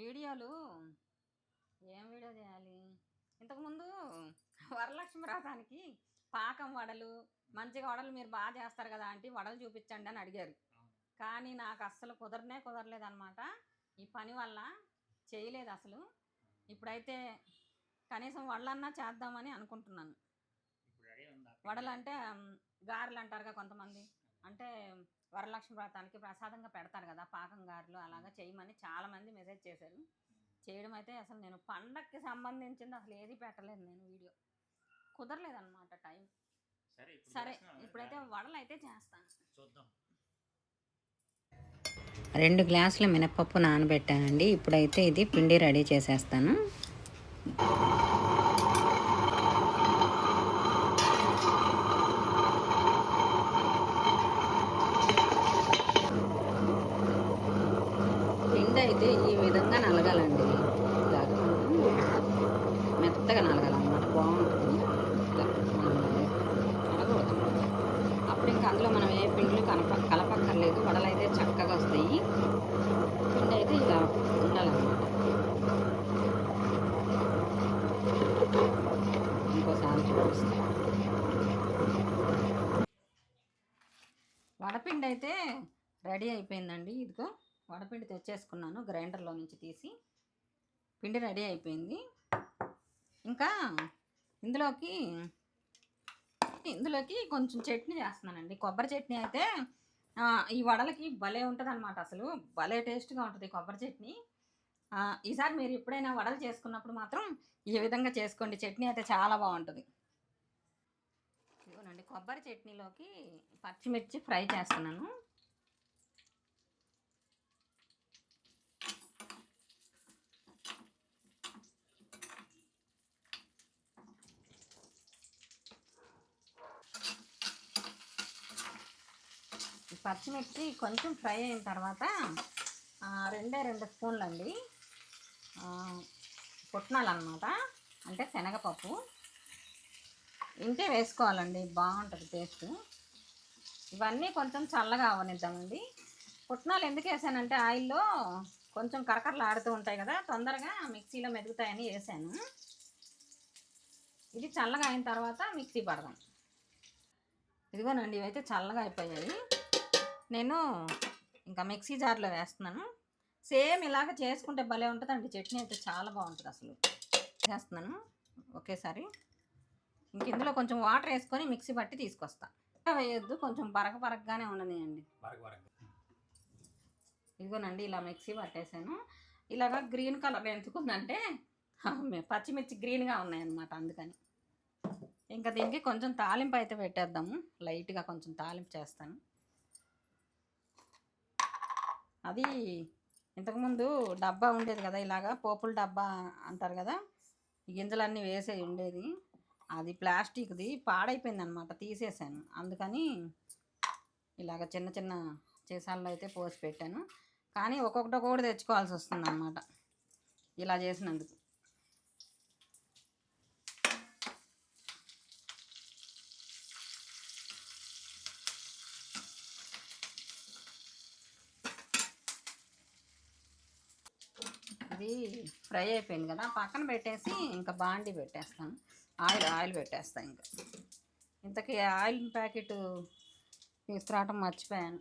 వీడియోలు ఏం వీడియో చేయాలి? ఇంతకుముందు వరలక్ష్మి వ్రతానికి పాకం వడలు మంచిగా వడలు మీరు బాగా చేస్తారు కదా అంటే వడలు చూపించండి అని అడిగారు. కానీ నాకు అస్సలు కుదరనే కుదరలేదు అనమాట ఈ పని వల్ల చేయలేదు అసలు. ఇప్పుడైతే కనీసం వడలన్నా చేద్దామని అనుకుంటున్నాను. వడలు అంటే గారెలు అంటారుగా కొంతమంది. అంటే వరలక్ష్మి వ్రతానికి ప్రసాదంగా పెడతారు కదా పాకం గారెలు అలాగా చేయమని చాలామంది మెసేజ్ చేశారు. చేయడం అయితే అసలు నేను పండక్కి సంబంధించింది అసలు ఏది పెట్టలేదు నేను వీడియో. కుదరలేదన్నమాట టైం. సరే. ఇప్పుడైతే వడలు అయితే చేస్తాను. చూద్దాం. రెండు గ్లాసుల మినపప్పు నానబెట్టానండి. ఇప్పుడైతే ఇది పిండి రెడీ చేసేస్తాను పిండి అయితే ఈ విధంగా నలగాలండి ఇలాగ మనం మెత్తగా నలగాలన్నమాట బాగుంటుంది ఇలా నలగాలి. నలగకూడదు అప్పుడు ఇంకా అందులో మనం ఏ పిండిలు కలప కలపక్కర్లేదు వడలు అయితే చక్కగా వస్తాయి పిండి అయితే ఇలా ఉండాలన్నమాట ఇంకోసారి చూపిస్తాను వడపిండి అయితే రెడీ అయిపోయిందండి. ఇదిగో వడపిండి తెచ్చేసుకున్నాను గ్రైండర్లో నుంచి తీసి. పిండి రెడీ అయిపోయింది. ఇంకా ఇందులోకి ఇందులోకి కొంచెం చట్నీ చేస్తున్నానండి. కొబ్బరి చట్నీ అయితే ఈ వడలకి భలే ఉంటుంది అనమాట అసలు. భలే టేస్ట్గా ఉంటుంది కొబ్బరి చట్నీ. ఈసారి మీరు ఎప్పుడైనా వడలు చేసుకున్నప్పుడు మాత్రం ఈ విధంగా చేసుకోండి. చట్నీ అయితే చాలా బాగుంటుంది. ఇవ్వనండి కొబ్బరి చట్నీలోకి పచ్చిమిర్చి ఫ్రై చేస్తున్నాను. పచ్చిమిర్చి కొంచెం ఫ్రై అయిన తర్వాత రెండే రెండు స్పూన్లు అండి పుట్నాలు అనమాట అంటే శనగపప్పు. ఇంతే వేసుకోవాలండి బాగుంటుంది టేస్ట్. ఇవన్నీ కొంచెం చల్లగా అవనిద్దామండి. పుట్నాలు ఎందుకు వేసానంటే ఆయిల్లో కొంచెం కరకరలు ఆడుతూ ఉంటాయి కదా తొందరగా మిక్సీలో మెదుగుతాయని వేసాను. ఇది చల్లగా అయిన తర్వాత మిక్సీ పడదాం. ఇదిగోనండి ఇవైతే చల్లగా అయిపోయాయి. నేను ఇంకా మిక్సీ జార్లో వేస్తున్నాను. సేమ్ ఇలాగ చేసుకుంటే భలే ఉంటుందండి. చట్నీ అయితే చాలా బాగుంటుంది అసలు. చేస్తున్నాను. ఒకేసారి ఇంక ఇందులో కొంచెం వాటర్ వేసుకొని మిక్సీ పట్టి తీసుకొస్తా. వేయొద్దు కొంచెం బరక బరకగానే ఉండనియండి. ఇదిగోనండి ఇలా మిక్సీ పట్టేసాను. ఇలాగా గ్రీన్ కలర్ ఎందుకుందంటే పచ్చిమిర్చి గ్రీన్గా ఉన్నాయన్నమాట అందుకని. ఇంకా దీనికి కొంచెం తాలింపు అయితే పెట్టేద్దాము. లైట్గా కొంచెం తాలింపు చేస్తాను. అది ఇంతకుముందు డబ్బా ఉండేది కదా ఇలాగా పోపుల డబ్బా అంటారు కదా ఈ గింజలన్నీ వేసే ఉండేది. అది ప్లాస్టిక్ది పాడైపోయింది అనమాట తీసేసాను అందుకని ఇలాగ చిన్న చిన్న చేసాల్లో అయితే పోసి పెట్టాను. కానీ ఒక్కొక్కటి ఒక్కొక్కటి తెచ్చుకోవాల్సి వస్తుంది అనమాట ఇలా చేసినందుకు. ఫ్రై అయిపోయింది కదా పక్కన పెట్టేసి ఇంకా బాండి పెట్టేస్తాను. ఆయిల్ ఆయిల్ పెట్టేస్తాను ఇంకా. ఇంతకీ ఆయిల్ ప్యాకెట్ తీసుకురావటం మర్చిపోయాను.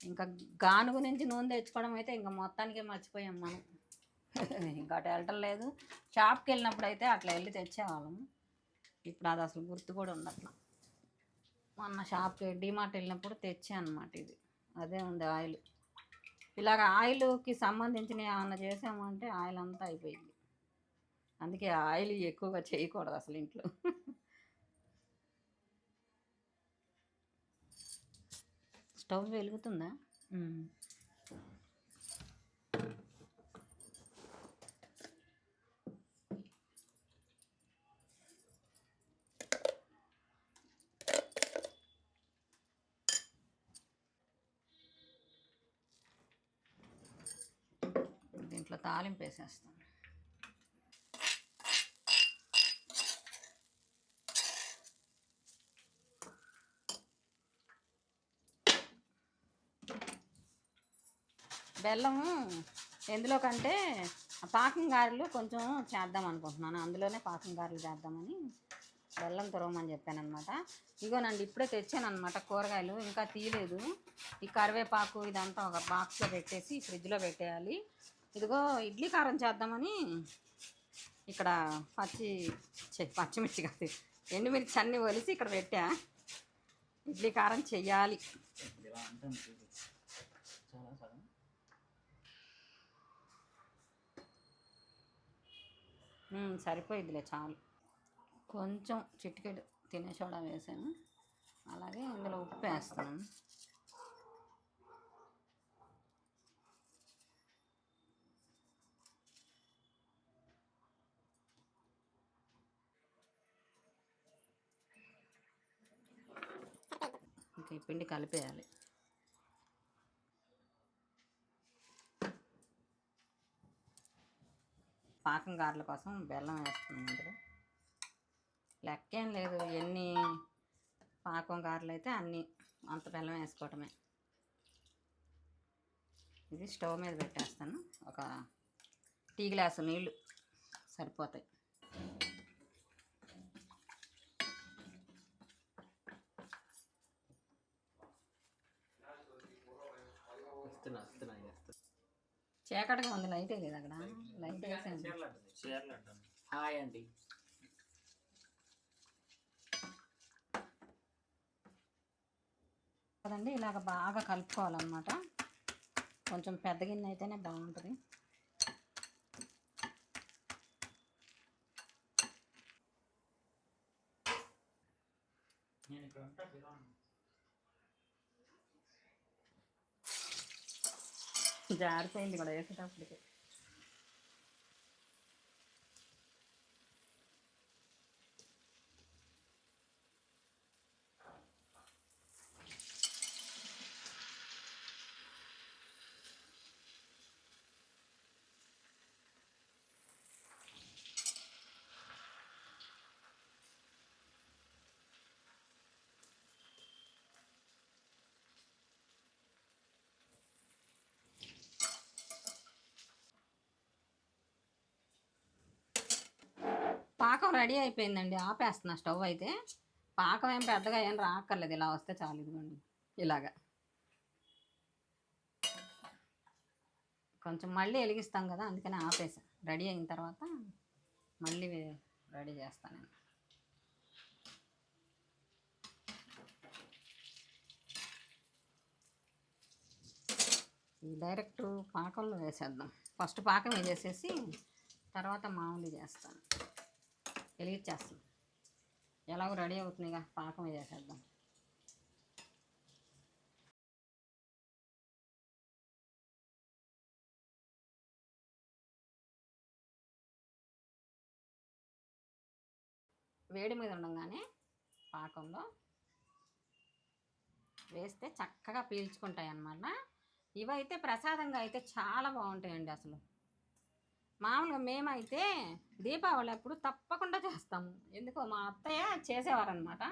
ఇంకా గానుగు నుంచి నూనె తెచ్చుకోవడం అయితే ఇంకా మొత్తానికే మర్చిపోయాం మనం. ఇంకా అటు వెళ్ళటం లేదు. షాప్కి వెళ్ళినప్పుడు అయితే అట్లా వెళ్ళి తెచ్చేవాళ్ళం. ఇప్పుడు అది అసలు గుర్తు కూడా ఉండట్లా. మొన్న షాప్కి డిమార్ట్ వెళ్ళినప్పుడు తెచ్చా అనమాట ఇది. అదే ఉంది ఆయిల్. ఇలాగ ఆయిల్కి సంబంధించిన ఏమన్నా చేసామంటే ఆయిల్ అంతా అయిపోయింది. అందుకే ఆయిల్ ఎక్కువగా చేయకూడదు అసలు ఇంట్లో. స్టవ్ వెలుగుతుందా? ఇట్లా తాలింపు వేసేస్తాను బెల్లము ఎందులో కంటే పాకం గారెలు కొంచెం చేద్దాం అనుకుంటున్నాను. అందులోనే పాకం గారెలు చేద్దామని బెల్లం తురవమని చెప్పానమాట ఇగోనండి ఇప్పుడే తెచ్చాను అనమాట కూరగాయలు ఇంకా తీయలేదు. ఈ కరివేపాకు ఇదంతా ఒక బాక్స్లో పెట్టేసి ఫ్రిడ్జ్లో పెట్టేయాలి. ఇదిగో ఇడ్లీ కారం చేద్దామని ఇక్కడ పచ్చి పచ్చిమిర్చి కాదు ఎండుమిర్చి అన్నీ ఒలిసి ఇక్కడ పెట్టా. ఇడ్లీ కారం చెయ్యాలి. సరిపోయిద్దిలే చాలు. కొంచెం చిటికెడు తినే సోడా వేసాను. అలాగే ఇందులో ఉప్పు వేస్తాను పిండి కలిపేయాలి. పాకం గారెల కోసం బెల్లం వేస్తున్నాం ఇందులో. లెక్కేం లేదు ఎన్ని పాకం గారెలు అయితే అన్ని అంత బెల్లం వేసుకోవటమే. ఇది స్టవ్ మీద పెట్టేస్తాను. ఒక టీ గ్లాసు నీళ్ళు సరిపోతాయి. చీకటిగా ఉంది లైట్ లేదు అక్కడ. లైట్ వేసాను హాయ్ అండి కదండి ఇలాగ బాగా కలుపుకోవాలన్నమాట. కొంచెం పెద్ద గిన్నె అయితేనే బాగుంటుంది. నేను ఇక్కడ ఉంటా జారిపోయింది కూడా వేసేటప్పటికి. పాకం రెడీ అయిపోయిందండి. ఆపేస్తున్నా స్టవ్ అయితే. పాకం ఏం పెద్దగా ఏం రాక్కర్లేదు. ఇలా వస్తే చాలు ఇదిగోండి. ఇలాగా. కొంచెం మళ్ళీ వెలిగిస్తాం కదా అందుకని ఆపేసా. రెడీ అయిన తర్వాత మళ్ళీ రెడీ చేస్తాను నేను. డైరెక్ట్ పాకంలో వేసేద్దాం. ఫస్ట్ పాకం వేసేసి తర్వాత మామూలు చేస్తాను. వెలిగించేస్తాం ఎలాగో రెడీ అవుతుందిగా పాకం వేసేద్దాం వేడి మీద ఉండగానే పాకంలో వేస్తే చక్కగా పీల్చుకుంటాయి అన్నమాట ఇవైతే ప్రసాదంగా అయితే చాలా బాగుంటాయండి అసలు. మామూలుగా మేమైతే దీపావళి అప్పుడు తప్పకుండా చేస్తాము. ఎందుకో మా అత్తయ్య చేసేవారనమాట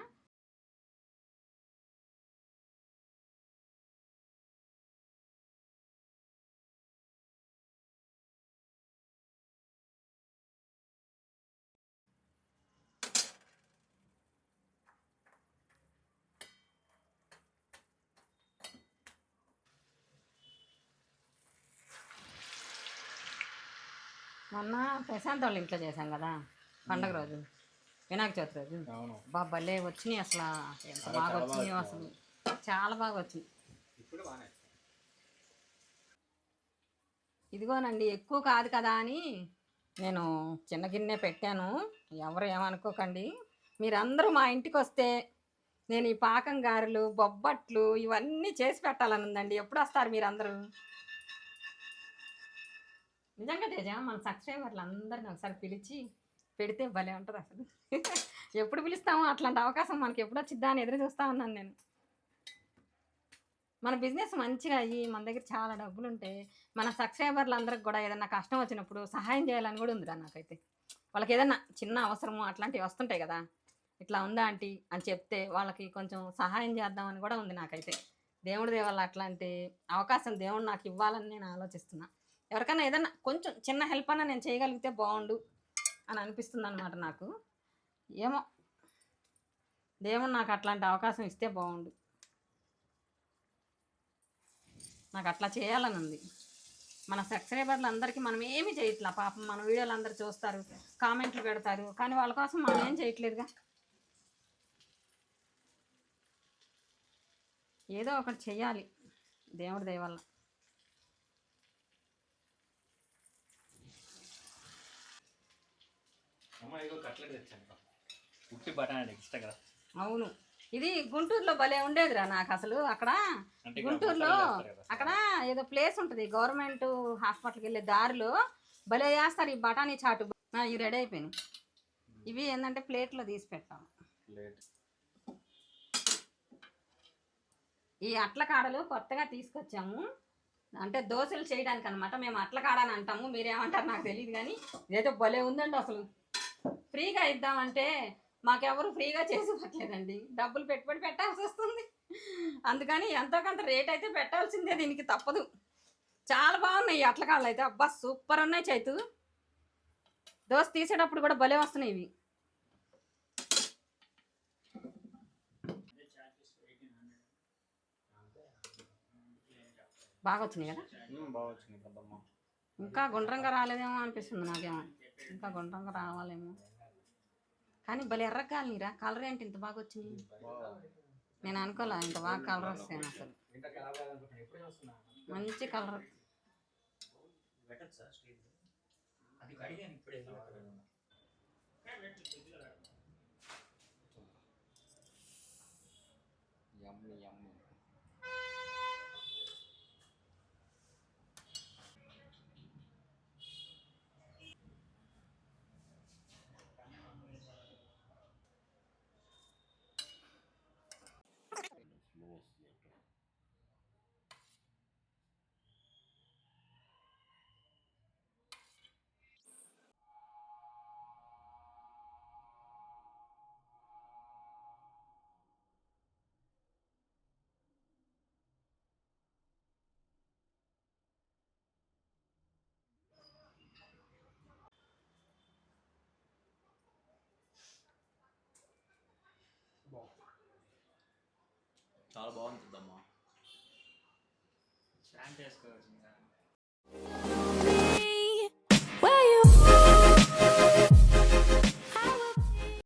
మొన్న ప్రశాంత్ వాళ్ళ ఇంట్లో చేశాం కదా పండగ రోజు వినాయక చవితి రోజు. బా భలే వచ్చినాయి అసలు. ఎంత బాగా వచ్చినాయో అసలు. చాలా బాగా బాగానే ఇదిగోనండి ఎక్కువ కాదు కదా అని నేను చిన్న గిన్నె పెట్టాను. ఎవరు ఏమనుకోకండి. మీరందరూ మా ఇంటికి వస్తే నేను ఈ పాకం గారెలు బొబ్బట్లు ఇవన్నీ చేసి పెట్టాలని ఉందండి. ఎప్పుడు వస్తారు మీరందరూ? నిజంగా తేజ మన సబ్స్క్రైబర్లు అందరిని ఒకసారి పిలిచి పెడితే భలే ఉంటుంది అసలు. ఎప్పుడు పిలుస్తామో అట్లాంటి అవకాశం మనకి ఎప్పుడు వచ్చిద్దా అని ఎదురు చూస్తా ఉన్నాను నేను. మన బిజినెస్ మంచిగా అయ్యి మన దగ్గర చాలా డబ్బులు ఉంటే మన సబ్స్క్రైబర్లు అందరికి కూడా ఏదైనా కష్టం వచ్చినప్పుడు సహాయం చేయాలని కూడా ఉందిరా నాకైతే. వాళ్ళకి ఏదైనా చిన్న అవసరము అట్లాంటివి వస్తుంటాయి కదా. ఇట్లా ఉందా ఆంటీ అని చెప్తే వాళ్ళకి కొంచెం సహాయం చేద్దామని కూడా ఉంది నాకైతే. దేవుడి దేవాల అట్లాంటి అవకాశం దేవుడు నాకు ఇవ్వాలని నేను ఆలోచిస్తున్నా. ఎవరికైనా ఏదైనా కొంచెం చిన్న హెల్ప్ అన్నా నేను చేయగలిగితే బాగుండు అని అనిపిస్తుంది అనమాట నాకు. ఏమో. దేవుడు నాకు అట్లాంటి అవకాశం ఇస్తే బాగుండు. నాకు అట్లా చేయాలని ఉంది. మన సబ్స్క్రైబర్లు అందరికీ మనం ఏమీ చేయట్లా. పాపం మన వీడియోలు అందరు చూస్తారు కామెంట్లు పెడతారు. కానీ వాళ్ళ కోసం మనం ఏం చేయట్లేదుగా. ఏదో ఒకటి చెయ్యాలి దేవుడి దయవల్ల అమ్మ ఇగో కట్లెట్ తెచ్చాను ఉట్టి బఠానీ ఇష్టం కదా? అవును. ఇది గుంటూరులో భలే ఉండేదిరా నాకు అసలు. అక్కడ గుంటూరులో. అక్కడ ఏదో ప్లేస్ ఉంటుంది. గవర్నమెంట్ హాస్పిటల్కి వెళ్ళే దారిలో భలే చేస్తారు ఈ బఠానీ చాటు. ఇవి రెడీ అయిపోయినాయి. ఇవి ఏంటంటే ప్లేట్లో తీసి పెట్టాం ప్లేట్. ఈ అట్ల కాడలు కొత్తగా తీసుకొచ్చాము. అంటే దోశలు చేయడానికి అనమాట మేము అట్ల కాడ అని అంటాము. మీరేమంటారు నాకు తెలియదు కానీ ఇదైతే భలే ఉందండి అసలు. ఫ్రీగా ఇద్దామంటే మాకెవరు ఫ్రీగా చేసి ఇవ్వట్లేదండి. డబ్బులు పెట్టుబడి పెట్టాల్సి వస్తుంది. అందుకని ఎంతో కొంత రేట్ అయితే పెట్టాల్సిందే దీనికి తప్పదు. చాలా బాగున్నాయి అట్ల కాళ్ళు అయితే. అబ్బా సూపర్ ఉన్నాయి చైతు. దోశ తీసేటప్పుడు కూడా భలే వస్తున్నాయి ఇవి. బాగా వచ్చినాయి కదా? ఇంకా గుండ్రంగా రాలేదేమో అనిపిస్తుంది నాకేమో. ఇంకా గుండ్రంగా రావాలేమో. కానీ భలే ఎర్రగాలిరా కలర్ ఏంటి ఇంత బాగా వచ్చింది? నేను అనుకోలే ఇంత బాగా కలర్ వస్తాను అసలు. మంచి కలర్. అది కడిగాను చాలా బాగుంటుందమ్మా. ప్యాంట్ వేసుకోవచ్చు